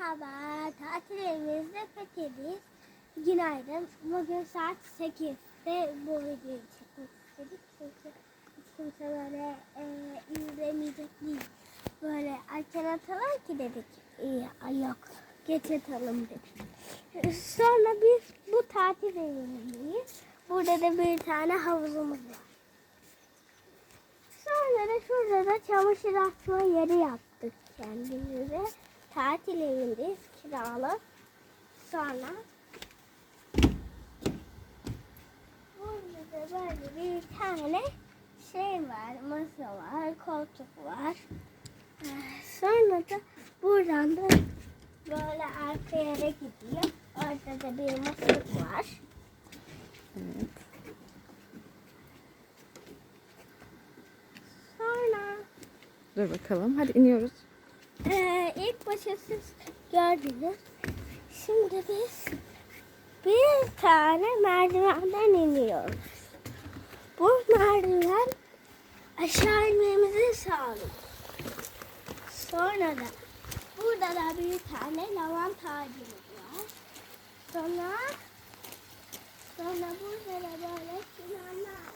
Merhaba, tatil evimizde Fethiye'deyiz. Günaydın. Bugün saat 8'de bu videoyu çekmek istedik. Çünkü hiç kimse böyle e, izlemeyecek değil. Böyle erken atalım ki dedik. İyi, ay yok, geç atalım dedik. Sonra biz bu tatil evindeyiz. Burada da bir tane havuzumuz var. Sonra da şurada da çamaşır asma yeri yaptık kendimize. Tatil evindeyiz kiralı. Sonra burada da böyle bir tane şey var. Masa var, koltuk var. Sonra da buradan da böyle arka yere gidiyor. Orada da bir masalık var. Evet. Sonra Dur bakalım. Hadi iniyoruz. Ee, ilk başta siz gördünüz. Şimdi biz bir tane merdivenden iniyoruz. Bu merdiven aşağı inmemizi sağlıyor. Sonra da burada da bir tane lavanta ağacımız var. Sonra sonra burada da böyle çimenler